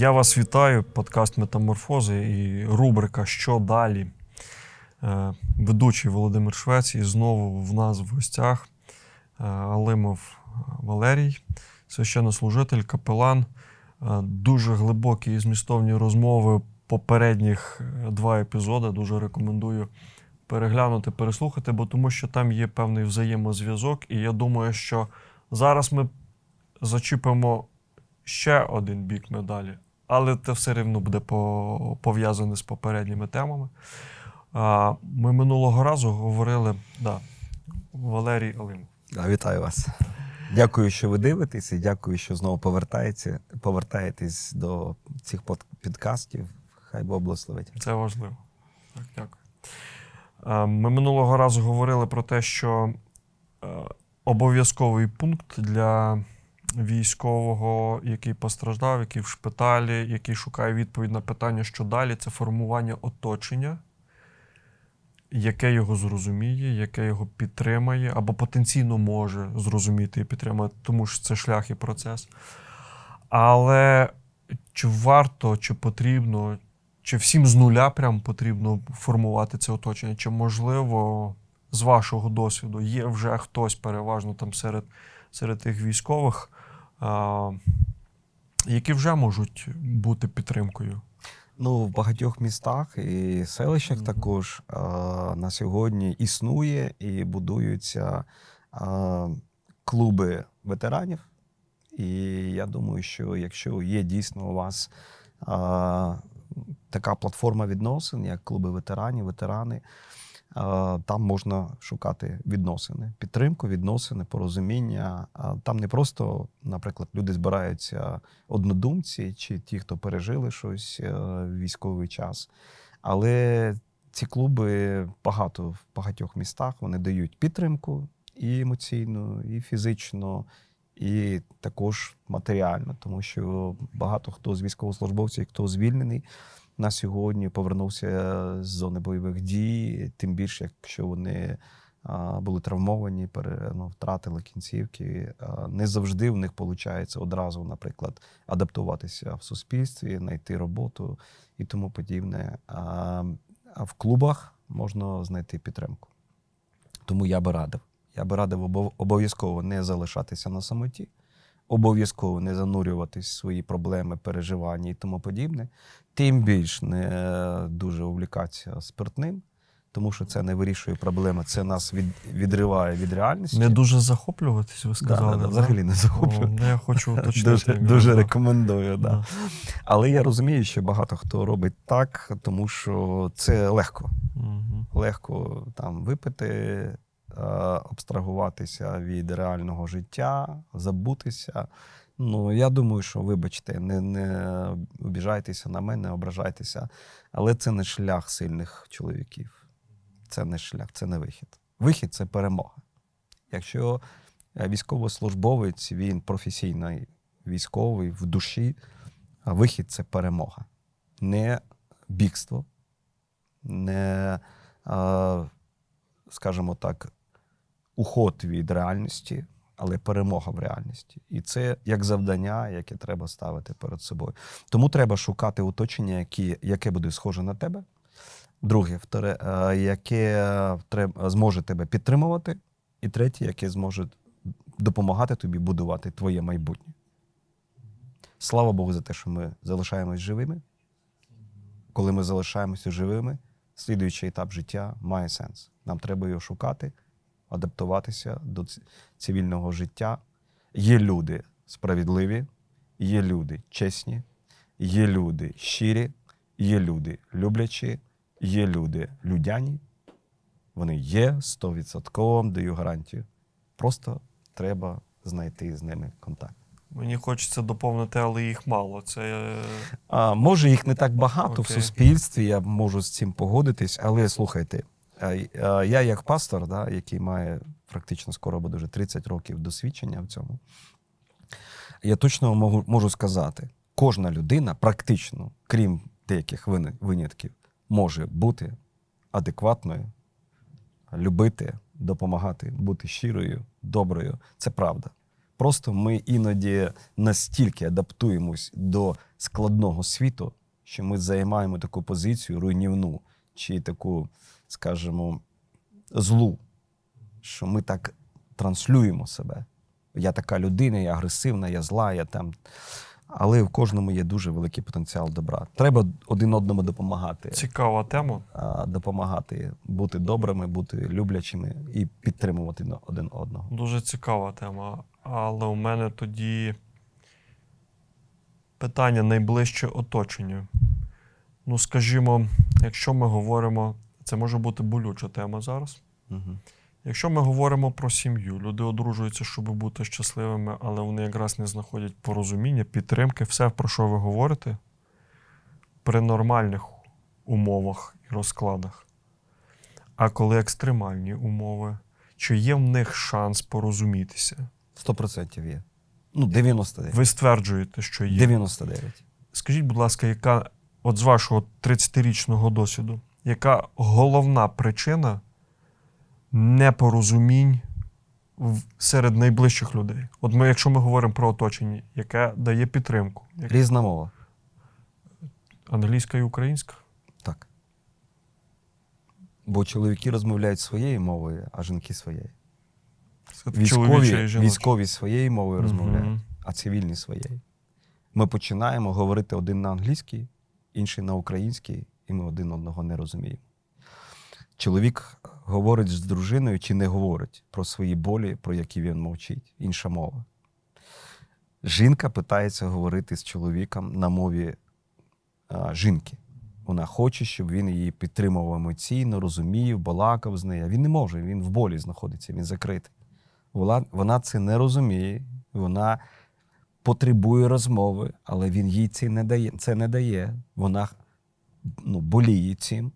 Я вас вітаю. Подкаст Метаморфози і рубрика Що далі? Е, Ведучий Володимир Швець і знову в нас в гостях е, Алимов Валерій, священнослужитель, капелан. Е, Дуже глибокі і змістовні розмови попередніх два епізоди. Дуже рекомендую переглянути, переслухати, бо тому що там є певний взаємозв'язок, і я думаю, що зараз ми зачіпимо ще один бік медалі, але це все рівно буде по- пов'язане з попередніми темами. А, Ми минулого разу говорили, да, Валерій Алимов. Да, вітаю вас. Дякую, що ви дивитесь, і дякую, що знову повертаєте, повертаєтесь до цих підкастів. Хай Бог благословить. Це важливо. Так, дякую. Ми минулого разу говорили про те, що е, обов'язковий пункт для військового, який постраждав, який в шпиталі, який шукає відповідь на питання, що далі, це формування оточення, яке його зрозуміє, яке його підтримає, або потенційно може зрозуміти і підтримати, тому що це шлях і процес. Але чи варто, чи потрібно, чи всім з нуля прям потрібно формувати це оточення? Чи можливо, з вашого досвіду, є вже хтось переважно там серед, серед тих військових, які вже можуть бути підтримкою? Ну, в багатьох містах і селищах Мгм. також на сьогодні існує і будуються клуби ветеранів. І я думаю, що якщо є дійсно у вас така платформа відносин, як клуби ветеранів, ветерани, там можна шукати відносини, підтримку, відносини, порозуміння. Там не просто, наприклад, люди збираються однодумці чи ті, хто пережили щось е, в військовий час. Але ці клуби багато в багатьох містах вони дають підтримку і емоційну, і фізичну, і також матеріально, тому що багато хто з військовослужбовців, хто звільнений на сьогодні, повернувся з зони бойових дій, тим більше, якщо вони були травмовані, ну, втратили кінцівки. Не завжди в них виходить одразу, наприклад, адаптуватися в суспільстві, знайти роботу і тому подібне. А в клубах можна знайти підтримку. Тому я би радив. Я би радив обов'язково не залишатися на самоті, обов'язково не занурюватись в свої проблеми, переживання і тому подібне. Тим більш не дуже увлікатися спиртним, тому що це не вирішує проблеми, це нас від, відриває від реальності. Не дуже захоплюватись, ви сказали. да, да, да? взагалі не захоплює. О, ну, я хочу уточнити. Дуже, дуже рекомендую. Да. Да. Але я розумію, що багато хто робить так, тому що це легко. Мгм. Легко там випити, е, абстрагуватися від реального життя, забутися. Ну, я думаю, що вибачте, не, не обіжайтеся на мене, ображайтеся. Але це не шлях сильних чоловіків. Це не шлях, це не вихід. Вихід це перемога. Якщо е, військовослужбовець, він професійний військовий в душі, а вихід це перемога. Не бігство, не, скажімо так, уход від реальності, але перемога в реальності. І це як завдання, яке треба ставити перед собою. Тому треба шукати оточення, які, яке буде схоже на тебе. Друге, вторе, е, яке зможе тебе підтримувати. І третє, яке зможе допомагати тобі будувати твоє майбутнє. Слава Богу за те, що ми залишаємось живими. Коли ми залишаємося живими, слідуючий етап життя має сенс. Нам треба його шукати, адаптуватися до цивільного життя. Є люди справедливі, є люди чесні, є люди щирі, є люди люблячі, є люди людяні. Вони є 100%, даю гарантію. Просто треба знайти з ними контакт. Мені хочеться доповнити, але їх мало. Це е, А, може, їх не так багато в суспільстві, я можу з цим погодитись, але слухайте, я як пастор, да, який має практично скоро буде вже 30 років досвідчення в цьому, я точно можу, можу сказати, кожна людина, практично, крім деяких винятків, може бути адекватною, любити, допомагати, бути щирою, доброю. Це правда. Просто ми іноді настільки адаптуємось до складного світу, що ми займаємо таку позицію руйнівну чи таку, скажімо, злу, що ми так транслюємо себе. Я така людина, я агресивна, я зла, я там. Але в кожному є дуже великий потенціал добра. Треба один одному допомагати Цікава тема. допомагати бути добрими, бути люблячими і підтримувати один одного. Дуже цікава тема. Але у мене тоді питання найближче оточення. Ну, скажімо, якщо ми говоримо, це може бути болюча тема зараз. Угу. Якщо ми говоримо про сім'ю, люди одружуються, щоб бути щасливими, але вони якраз не знаходять порозуміння, підтримки, все, про що ви говорите, при нормальних умовах і розкладах. А коли екстремальні умови, чи є в них шанс порозумітися? 100% є. Ну, 99. Ви стверджуєте, що є. 99. Скажіть, будь ласка, яка, от з вашого 30-річного досвіду, яка головна причина непорозумінь серед найближчих людей? От ми, якщо ми говоримо про оточення, яке дає підтримку, як Різна мова. англійська і українська? Так. Бо чоловіки розмовляють своєю мовою, а жінки своєю. Військові, військові своєю мовою розмовляють, Мгм. а цивільні своєю. Ми починаємо говорити один на англійській, інший на українській, і ми один одного не розуміємо. Чоловік говорить з дружиною чи не говорить про свої болі, про які він мовчить. Інша мова. Жінка питається говорити з чоловіком на мові а, жінки. Вона хоче, щоб він її підтримував емоційно, розумів, балакав з нею. Він не може, він в болі знаходиться, він закритий. Вона, вона це не розуміє, вона потребує розмови, але він їй це не дає. Це не дає. Вона ну, боліє цим,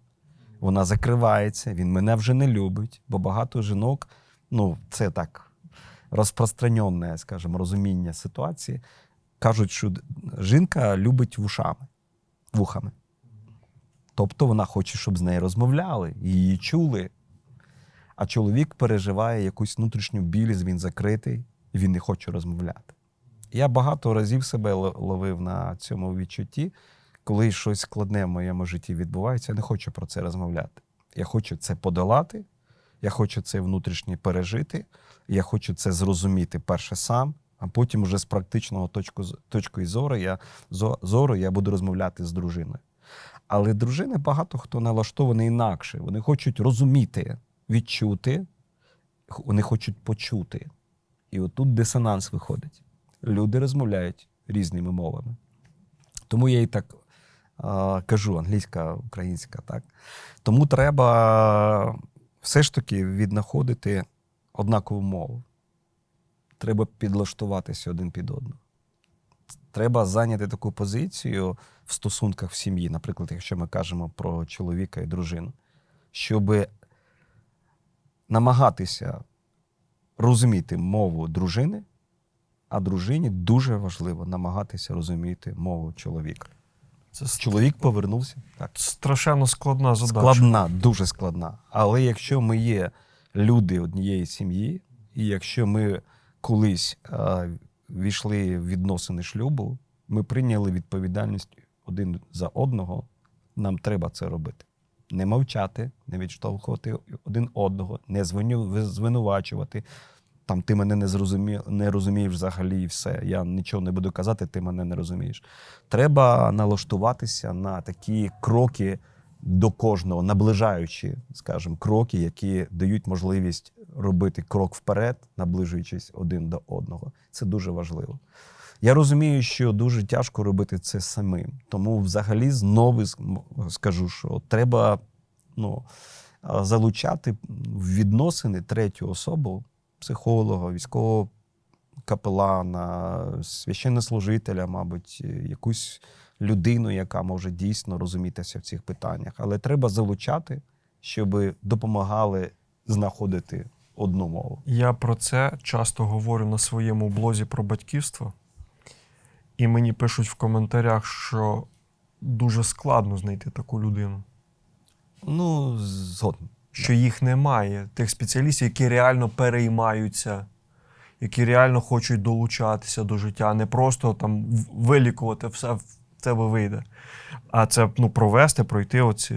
вона закривається, він мене вже не любить, бо багато жінок, ну, це так розпространенне, скажімо, розуміння ситуації. Кажуть, що жінка любить вушами, вухами. Тобто вона хоче, щоб з нею розмовляли, її чули. А чоловік переживає якусь внутрішню білість, він закритий, він не хоче розмовляти. Я багато разів себе ловив на цьому відчутті, коли щось складне в моєму житті відбувається, я не хочу про це розмовляти. Я хочу це подолати, я хочу це внутрішнє пережити, я хочу це зрозуміти перше сам, а потім вже з практичного точку, точкою зору я, зору я буду розмовляти з дружиною. Але дружини багато хто налаштований інакше. Вони хочуть розуміти, відчути, вони хочуть почути. І отут дисонанс виходить. Люди розмовляють різними мовами. Тому я і так кажу англійська, українська, так. Тому треба все ж таки віднаходити однакову мову. Треба підлаштуватися один під одного. Треба зайняти таку позицію в стосунках в сім'ї, наприклад, якщо ми кажемо про чоловіка і дружину, щоб намагатися розуміти мову дружини, а дружині дуже важливо намагатися розуміти мову чоловіка. Це Чоловік повернувся. Так. страшенно складна задача. Складна, дуже складна. Але якщо ми є люди однієї сім'ї, і якщо ми колись а, війшли в відносини шлюбу, ми прийняли відповідальність один за одного, нам треба це робити. Не мовчати, не відштовхувати один одного, не звинувачувати. Там ти мене не зрозумів, не розумієш взагалі, і все. Я нічого не буду казати, ти мене не розумієш. Треба налаштуватися на такі кроки до кожного, наближаючи, скажімо, кроки, які дають можливість робити крок вперед, наближуючись один до одного. Це дуже важливо. Я розумію, що дуже тяжко робити це самим. Тому, взагалі, знову скажу, що треба ну, залучати в відносини третю особу, психолога, військового капелана, священнослужителя, мабуть, якусь людину, яка може дійсно розумітися в цих питаннях. Але треба залучати, щоб допомагали знаходити одну мову. Я про це часто говорю на своєму блозі про батьківство, і мені пишуть в коментарях, що дуже складно знайти таку людину, Ну, згодом. Що їх немає, тих спеціалістів, які реально переймаються які реально хочуть долучатися до життя, а не просто там вилікувати все в тебе вийде. А це ну, провести, пройти оці,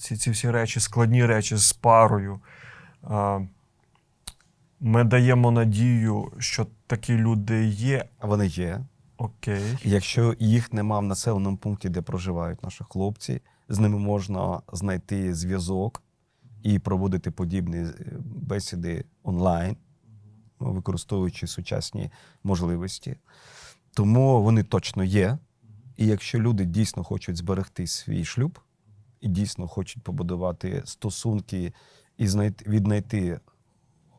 ці, ці всі речі, складні речі з парою. Ми даємо надію, що такі люди є. Вони є. Окей. Якщо їх нема в населеному пункті, де проживають наші хлопці, з ними можна знайти зв'язок і проводити подібні е, бесіди онлайн, ну, використовуючи сучасні можливості. Тому вони точно є. І якщо люди дійсно хочуть зберегти свій шлюб і дійсно хочуть побудувати стосунки і знайти, віднайти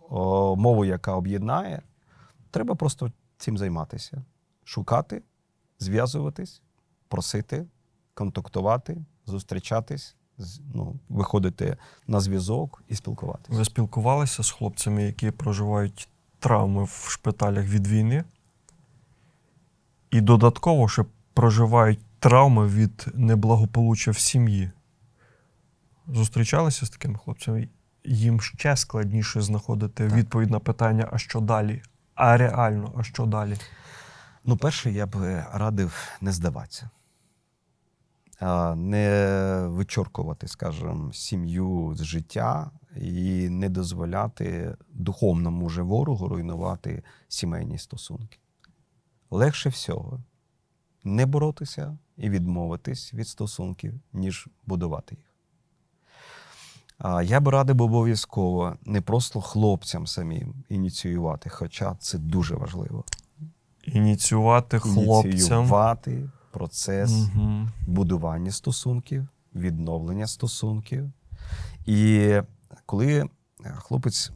о, мову, яка об'єднає, треба просто цим займатися. Шукати, зв'язуватись, просити, контактувати, зустрічатись, ну, виходити на зв'язок і спілкуватися. Ви спілкувалися з хлопцями, які проживають травми в шпиталях від війни? І додатково ще проживають травми від неблагополуччя в сім'ї. Зустрічалися з такими хлопцями? Їм ще складніше знаходити Так. відповідь на питання, а що далі? А реально, а що далі? Ну, перше, я б е, радив не здаватися, не вичоркувати, скажімо, сім'ю з життя і не дозволяти духовному же ворогу руйнувати сімейні стосунки. Легше всього не боротися і відмовитись від стосунків, ніж будувати їх. Я б радив обов'язково не просто хлопцям самим ініціювати, хоча це дуже важливо Ініціювати хлопцям. ініціювати процес Угу. будування стосунків, відновлення стосунків. І коли е, хлопець,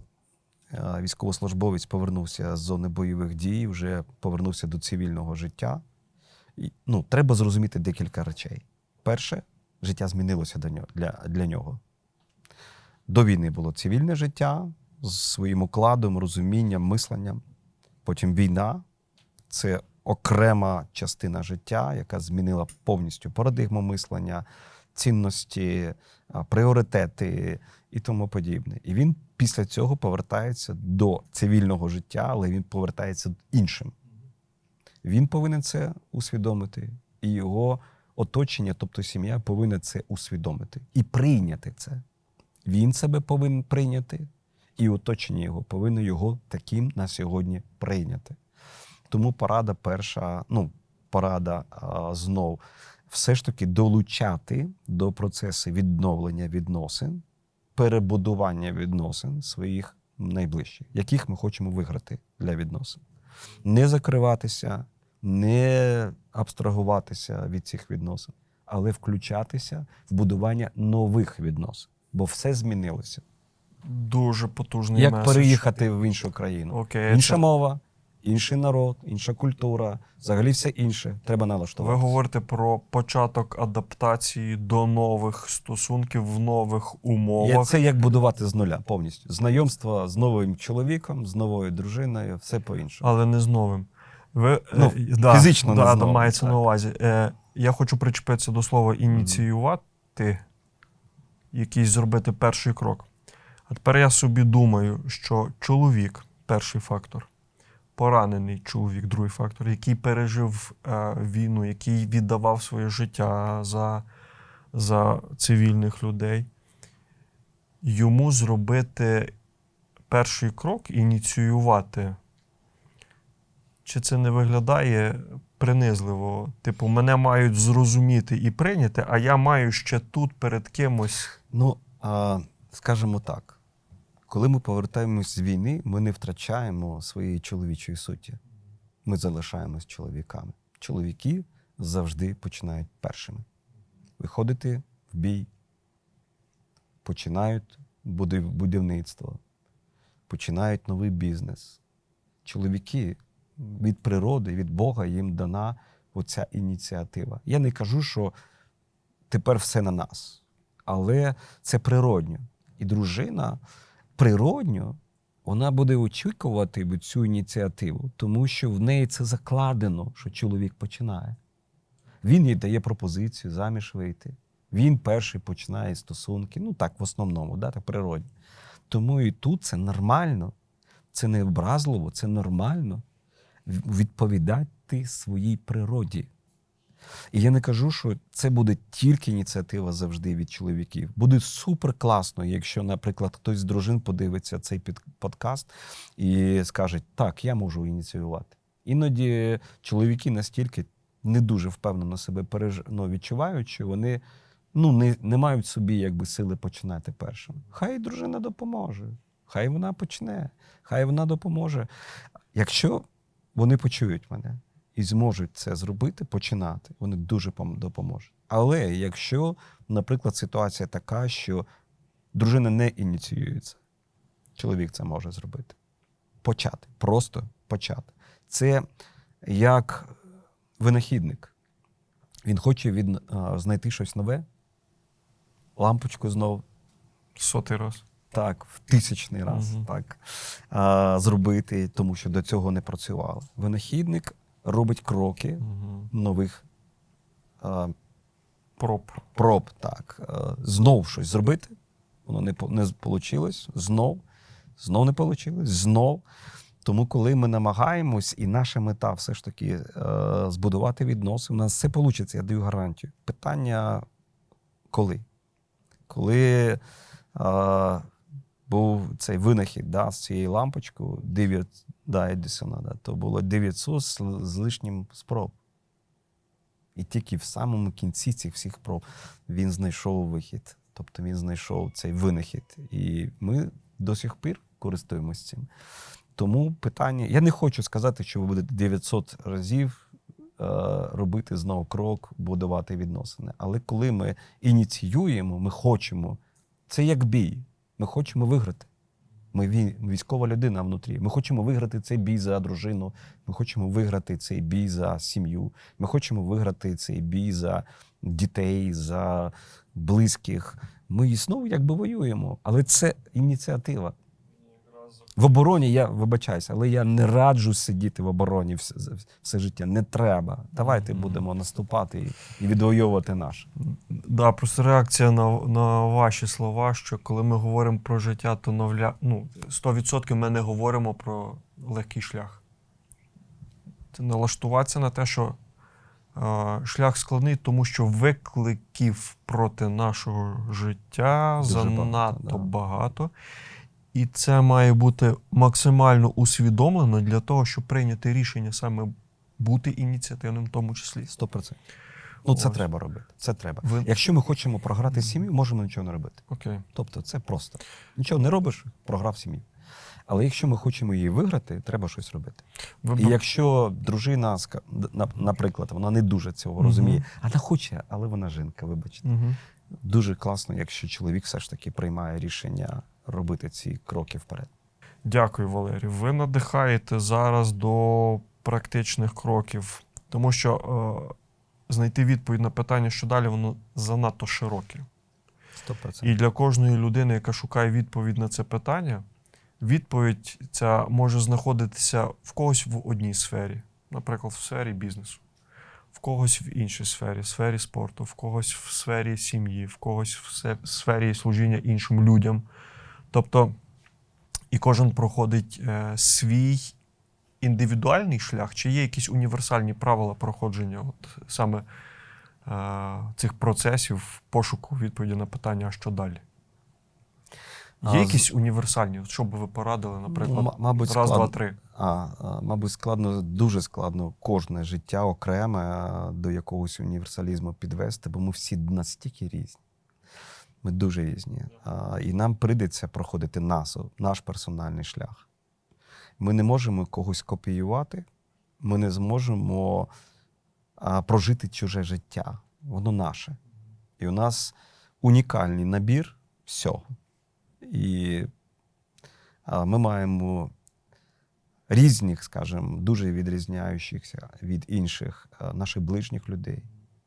е, військовослужбовець, повернувся з зони бойових дій, вже повернувся до цивільного життя, і, ну, треба зрозуміти декілька речей. Перше, життя змінилося до нього, для, для нього. До війни було цивільне життя з своїм укладом, розумінням, мисленням. Потім війна це окрема частина життя, яка змінила повністю парадигму мислення, цінності, пріоритети і тому подібне. І він після цього повертається до цивільного життя, але він повертається іншим. Він повинен це усвідомити, і його оточення, тобто сім'я, повинна це усвідомити і прийняти це. Він себе повинен прийняти, і оточення його повинно його таким на сьогодні прийняти. Тому порада перша, ну, порада а, знов, все ж таки долучати до процесу відновлення відносин, перебудування відносин своїх найближчих, яких ми хочемо виграти для відносин. Не закриватися, не абстрагуватися від цих відносин, але включатися в будування нових відносин, бо все змінилося. Дуже потужний Як меседж. переїхати в іншу країну? Окей, Інша це- мова, інший народ, інша культура, взагалі все інше. Треба Ви говорите про початок адаптації до нових стосунків в нових умовах. це як будувати з нуля повністю. Знайомство з новим чоловіком, з новою дружиною, все по-іншому. Але не з новим. Ви, Ну, е, да, фізично не да, з да, новим, мається так. на увазі. Е, я хочу причепитися до слова ініціювати, якийсь зробити перший крок. А тепер я собі думаю, що чоловік перший фактор, поранений чоловік, другий фактор, який пережив е, війну, який віддавав своє життя за, за цивільних людей, йому зробити перший крок, ініціювати. Чи це не виглядає принизливо? Типу, мене мають зрозуміти і прийняти, а я маю ще тут перед кимось. Ну, скажімо так, коли ми повертаємось з війни, ми не втрачаємо своєї чоловічої суті. Ми залишаємось чоловіками. Чоловіки завжди починають першими. Виходити в бій, починають будівництво, починають новий бізнес. Чоловіки від природи, від Бога їм дана оця ініціатива. Я не кажу, що тепер все на нас, але це природньо. І дружина природньо вона буде очікувати цю ініціативу, тому що в неї це закладено, що чоловік починає. Він їй дає пропозицію заміж вийти. Він перший починає стосунки. Ну так, в основному, да, так природньо. Тому і тут це нормально. Це не образливо, це нормально відповідати своїй природі. І я не кажу, що це буде тільки ініціатива завжди від чоловіків. Буде супер класно, якщо, наприклад, хтось з дружин подивиться цей подкаст і скаже, так, я можу ініціювати. Іноді чоловіки настільки не дуже впевнено себе переж... ну, відчувають, що вони ну, не, не мають собі якби сили починати першим. Хай дружина допоможе, хай вона почне, хай вона допоможе. Якщо вони почують мене і зможуть це зробити, починати, вони дуже допоможуть. Але якщо, наприклад, ситуація така, що дружина не ініціюється, чоловік це може зробити. Почати, просто почати. Це як винахідник. Він хоче від, а, знайти щось нове, лампочку знов Сотий раз. так, в тисячний раз Мгм. так, а, зробити, тому що до цього не працювало. Винахідник робить кроки Угу. нових а, Проб. проб, так, а, знов щось зробити. Воно не, не вийшло, знов, знов не вийшло, знов. Тому, коли ми намагаємось, і наша мета все ж таки е, збудувати відносини, у нас все вийде, я даю гарантію. Питання коли? Коли е, був цей винахід да, з цією лампочкою, 9, да, Едісона, да, то було 900 з, з лишнім спроб. І тільки в самому кінці цих всіх проб він знайшов вихід. Тобто він знайшов цей винахід. І ми до сих пір користуємося цим. Тому питання. Я не хочу сказати, що ви будете 900 разів е, робити знову крок, будувати відносини. Але коли ми ініціюємо, ми хочемо. Це як бій. Ми хочемо виграти. Ми військова людина внутрі. Ми хочемо виграти цей бій за дружину. Ми хочемо виграти цей бій за сім'ю. Ми хочемо виграти цей бій за дітей, за близьких. Ми знову якби воюємо. Але це ініціатива. В обороні я вибачаюся, але я не раджу сидіти в обороні все, все життя. Не треба. Давайте будемо наступати і, і відвоювати наше. Да, просто реакція на, на ваші слова, що коли ми говоримо про життя, то навля... ну, 100% ми не говоримо про легкий шлях. Це налаштуватися на те, що е, шлях складний, тому що викликів проти нашого життя Дуже багато, занадто да. багато. І це має бути максимально усвідомлено для того, щоб прийняти рішення саме бути ініціативним, в тому числі. 100%. Ну, це Ось. треба робити. Це треба. Ви- Якщо ми хочемо програти сім'ю, можемо нічого не робити. Окей. Тобто це просто. Нічого не робиш, програв сім'ю. Але якщо ми хочемо її виграти, треба щось робити. Ви І якщо дружина, наприклад, вона не дуже цього Мгм. розуміє, вона хоче, але вона жінка, вибачте. Мгм. Дуже класно, якщо чоловік все ж таки приймає рішення робити ці кроки вперед. Дякую, Валерій. Ви надихаєте зараз до практичних кроків, тому що е, знайти відповідь на питання, що далі, воно занадто широке. 100%. І для кожної людини, яка шукає відповідь на це питання, відповідь ця може знаходитися в когось в одній сфері, наприклад, в сфері бізнесу, в когось в іншій сфері, в сфері спорту, в когось в сфері сім'ї, в когось в сфері служіння іншим людям. Тобто, і кожен проходить е, свій індивідуальний шлях, чи є якісь універсальні правила проходження от, саме е, цих процесів пошуку відповіді на питання, а що далі? Є А, якісь універсальні, от що б ви порадили, наприклад, М- мабуть, раз, склад- два, три. А, а, мабуть, складно, дуже складно кожне життя окреме до якогось універсалізму підвести, бо ми всі настільки різні. Ми дуже різні. А, і нам прийдеться проходити нас, наш персональний шлях. Ми не можемо когось копіювати, ми не зможемо а, прожити чуже життя. Воно наше. І у нас унікальний набір всього. І а, ми маємо різних, скажімо, дуже відрізняючихся від інших а, наших ближніх людей.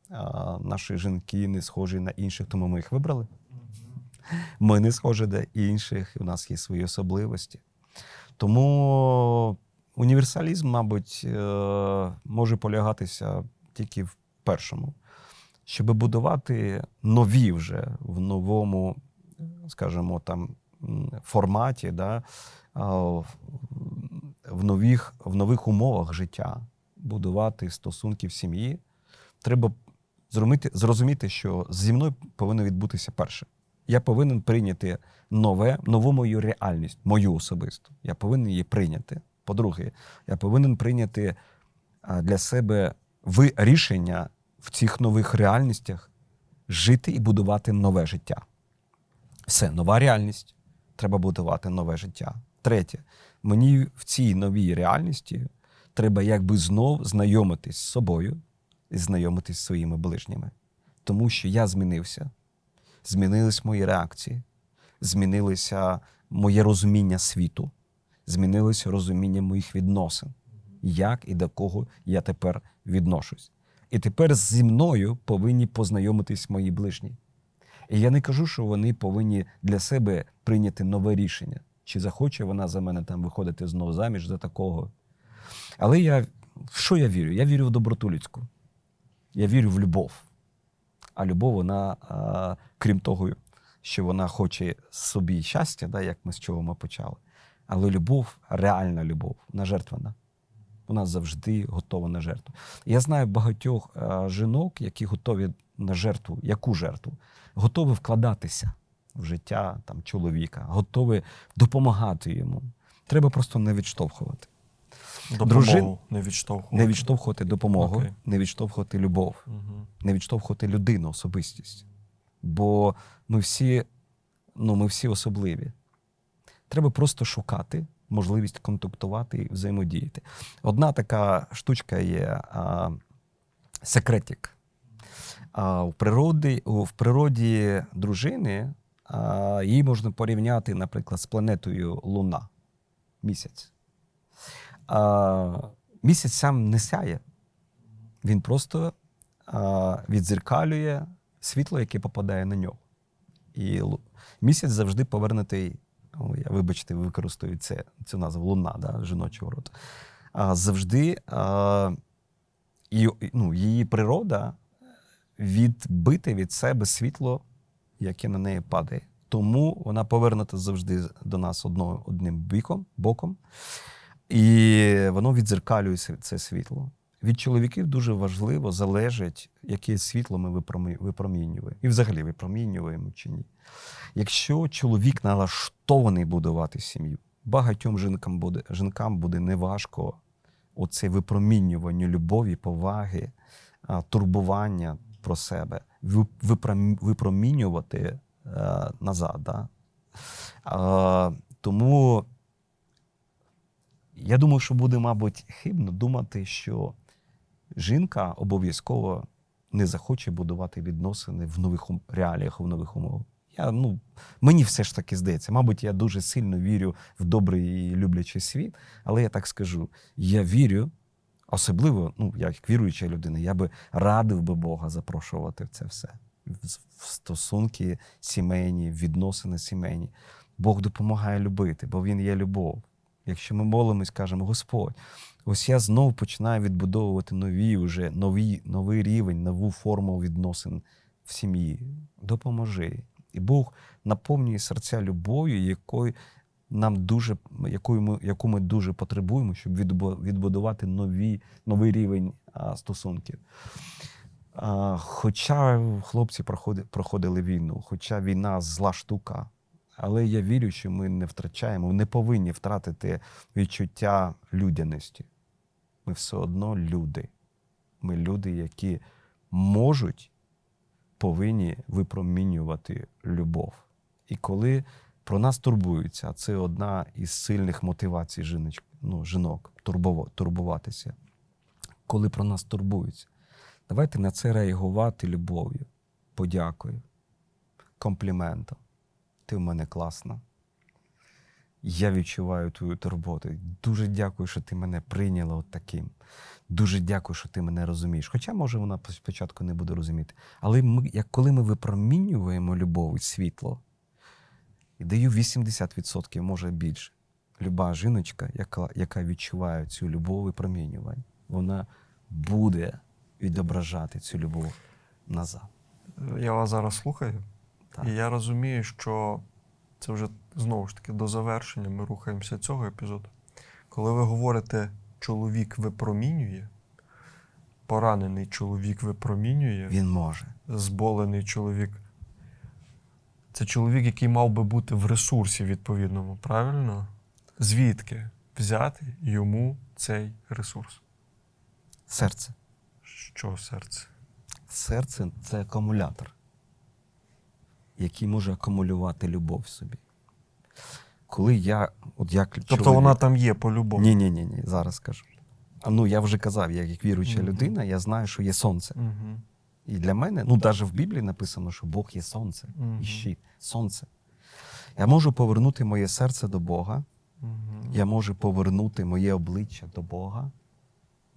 А, Наші жінки не схожі на інших, тому ми їх вибрали. Ми не схожі до інших, у нас є свої особливості. Тому універсалізм, мабуть, е, може полягатися тільки в першому, щоб будувати нові вже в новому, скажімо, там форматі, да, в- нових, в нових умовах життя будувати стосунки в сім'ї, треба зрозуміти, що зі мною повинно відбутися перше. Я повинен прийняти нове, нову мою реальність, мою особисту. Я повинен її прийняти. По-друге, я повинен прийняти для себе рішення в цих нових реальностях жити і будувати нове життя. Все, нова реальність. Треба будувати нове життя. Третє, мені в цій новій реальності треба якби знов знайомитись з собою і знайомитись з своїми ближніми. Тому що я змінився, змінились мої реакції, змінилося моє розуміння світу, змінилося розуміння моїх відносин, як і до кого я тепер відношусь. І тепер зі мною повинні познайомитись мої ближні. І я не кажу, що вони повинні для себе прийняти нове рішення, чи захоче вона за мене там виходити знову заміж за такого. Але я в що я вірю? Я вірю в доброту людську. Я вірю в любов. А любов, вона, а, крім того, що вона хоче собі щастя, да, як ми з чого ми почали. Але любов, реальна любов, вона жертвена. Вона завжди готова на жертву. Я знаю багатьох е, жінок, які готові на жертву, яку жертву? Готові вкладатися в життя там, чоловіка, готові допомагати йому. Треба просто не відштовхувати. Допомогу Дружин- не відштовхувати. Не відштовхувати допомогу, Окей. не відштовхувати любов, Угу. не відштовхувати людину, особистість. Бо ми всі, ну, ми всі особливі. Треба просто шукати можливість контактувати і взаємодіяти. Одна така штучка є а, секретик. А, в, природі, в природі дружини а, її можна порівняти, наприклад, з планетою Луна, місяць. А, місяць сам не сяє. Він просто а, відзеркалює світло, яке попадає на нього. І місяць завжди повернутий. Я вибачте, використовую це, цю назву луна, да, жіночого роду. А, завжди а, і, ну, її природа відбити від себе світло, яке на неї падає. Тому вона повернута завжди до нас одно, одним боком, і воно відзеркалює це- світло. Від чоловіків дуже важливо залежить, яке світло ми випромінюємо. І взагалі випромінюємо чи ні. Якщо чоловік налаштований будувати сім'ю, багатьом жінкам буде, жінкам буде неважко оце випромінювання любові, поваги, турбування про себе, випромінювати е, назад. Да? Тому я думаю, що буде, мабуть, хибно думати, що жінка обов'язково не захоче будувати відносини в нових реаліях, в нових умовах. Я, ну, мені все ж таки здається. Мабуть, я дуже сильно вірю в добрий і люблячий світ, але я так скажу: я вірю, особливо, ну, як віруюча людина, я би радив би Бога запрошувати в це все. В стосунки сімейні, відносини сімейні. Бог допомагає любити, бо Він є любов. Якщо ми молимось, кажемо, Господь, ось я знову починаю відбудовувати нові вже, нові, новий рівень, нову форму відносин в сім'ї. Допоможи. І Бог наповнює серця любов'ю, якою нам дуже, якою ми, яку ми дуже потребуємо, щоб відбу- відбудувати нові, новий рівень а, стосунків. А, хоча хлопці проходи, проходили війну, хоча війна зла штука, але я вірю, що ми не втрачаємо, не повинні втратити відчуття людяності. Ми все одно люди. Ми люди, які можуть, повинні випромінювати любов. І коли про нас турбуються, це одна із сильних мотивацій жіноч, ну, жінок турбуватися. Коли про нас турбуються, давайте на це реагувати любов'ю, подякою, компліментом. Ти в мене класна. Я відчуваю твою турботу. Дуже дякую, що ти мене прийняла от таким. Дуже дякую, що ти мене розумієш. Хоча, може, вона спочатку не буде розуміти. Але ми, як коли ми випромінюємо любов і світло, і даю 80%, може більше. Люба жіночка, яка, яка відчуває цю любов випромінювання, вона буде відображати цю любов назад. Я вас зараз слухаю, Так. і я розумію, що це вже знову ж таки до завершення. Ми рухаємося цього епізоду. Коли ви говорите, чоловік випромінює, поранений чоловік випромінює, Він може. зболений чоловік. Це чоловік, який мав би бути в ресурсі відповідному, правильно? Звідки взяти йому цей ресурс? Серце. Що серце? Серце це акумулятор, який може акумулювати любов в собі. Коли я, от як Тобто чоловік- вона там є по-любому. Ні, ні, ні, ні, зараз скажу. А ну я вже казав, я як віруюча Мгм. людина, я знаю, що є сонце. Угу. І для мене, ну навіть в Біблії написано, що Бог є сонце Мгм. і щит, сонце. Я можу повернути моє серце до Бога, Угу. я можу повернути моє обличчя до Бога,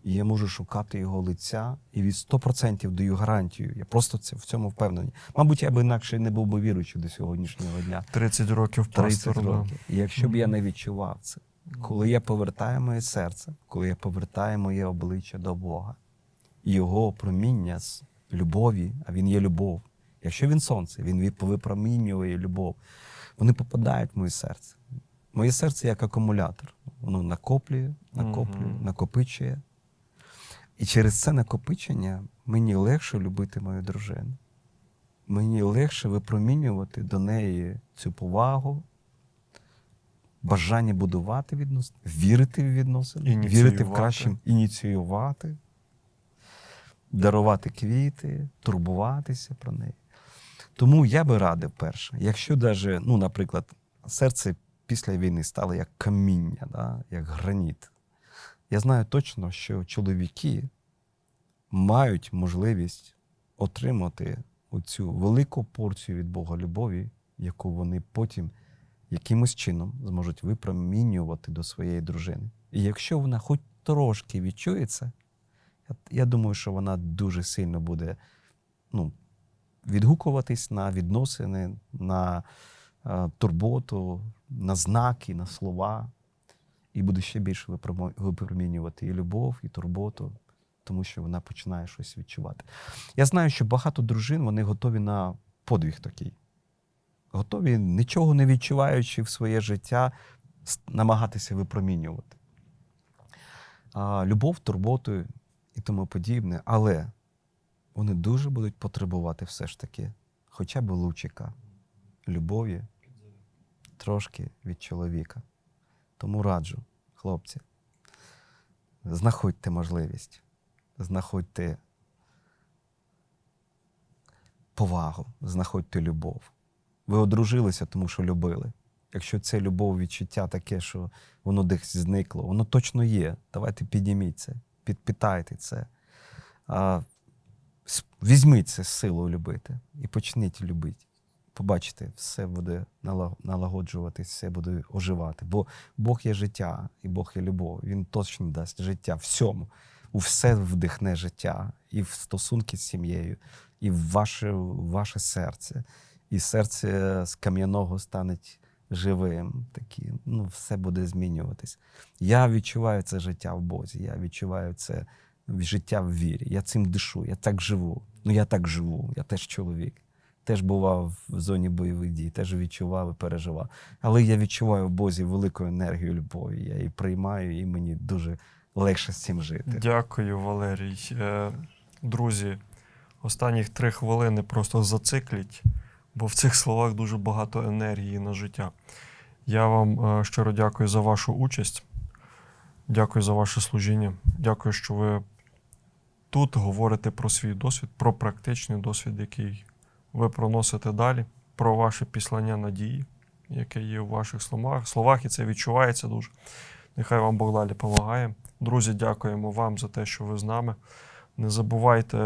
і я можу шукати його лиця, і від 100% даю гарантію. Я просто це, в цьому впевнений. Мабуть, я би інакше не був би віруючий до сьогоднішнього дня. 30 років 30 пастор, років. І якщо б я не відчував це, коли я повертаю моє серце, коли я повертаю моє обличчя до Бога, його опроміння з любові, а він є любов. Якщо він сонце, він випромінює любов. Вони попадають в моє серце. Моє серце як акумулятор. Воно накоплює, накоплює, накопичує. І через це накопичення мені легше любити мою дружину. Мені легше випромінювати до неї цю повагу, бажання будувати відносини, вірити в відносини, вірити в краще, ініціювати, дарувати квіти, турбуватися про неї. Тому я би радив перше, якщо даже, ну, наприклад, серце після війни стало як каміння, да, як граніт. Я знаю точно, що чоловіки мають можливість отримати оцю велику порцію від Бога любові, яку вони потім якимось чином зможуть випромінювати до своєї дружини. І якщо вона хоч трошки відчує це, я, я думаю, що вона дуже сильно буде ну, відгукуватись на відносини, на е, турботу, на знаки, на слова, і буде ще більше випромінювати і любов, і турботу, тому що вона починає щось відчувати. Я знаю, що багато дружин вони готові на подвиг такий. Готові, нічого не відчуваючи в своє життя, намагатися випромінювати. А, любов, турботу і тому подібне. Але вони дуже будуть потребувати все ж таки хоча б лучика, любові трошки від чоловіка. Тому раджу, хлопці, знаходьте можливість, знаходьте повагу, знаходьте любов. Ви одружилися, тому що любили. Якщо це любов, відчуття таке, що воно десь зникло, воно точно є. Давайте підніміть це, підпитайте це. Візьміть це з силою любити і почніть любити. Побачите, все буде нала- налагоджуватись, все буде оживати. Бо Бог є життя і Бог є любов. Він точно дасть життя всьому. У все вдихне життя, і в стосунки з сім'єю, і в ваше, ваше серце. І серце з кам'яного стане живим. Такі, ну, все буде змінюватись. Я відчуваю це життя в Бозі, я відчуваю це життя в вірі. Я цим дишу, я так живу. Ну я так живу, я теж чоловік. Теж бував в зоні бойових дій, теж відчував і переживав. Але я відчуваю в Бозі велику енергію любові. Я її приймаю, і мені дуже легше з цим жити. Дякую, Валерій. Е, Друзі, останніх три хвилини просто зацикліть, бо в цих словах дуже багато енергії на життя. Я вам е, щиро дякую за вашу участь. Дякую за ваше служіння. Дякую, що ви тут говорите про свій досвід, про практичний досвід, який ви проносите далі, про ваше післання надії, яке є у ваших словах, словах, і це відчувається дуже. Нехай вам Бог далі допомагає. Друзі, дякуємо вам за те, що ви з нами. Не забувайте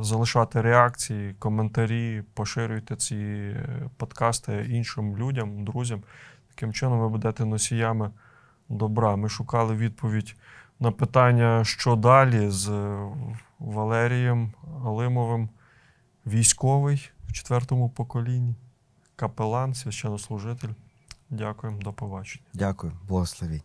залишати реакції, коментарі, поширюйте ці е, подкасти іншим людям, друзям. Таким чином ви будете носіями добра. Ми шукали відповідь на питання, що далі з е, Валерієм Алимовим, військовий четвертому поколінні, капелан, священнослужитель. Дякуємо, до побачення. Дякую, благословіть.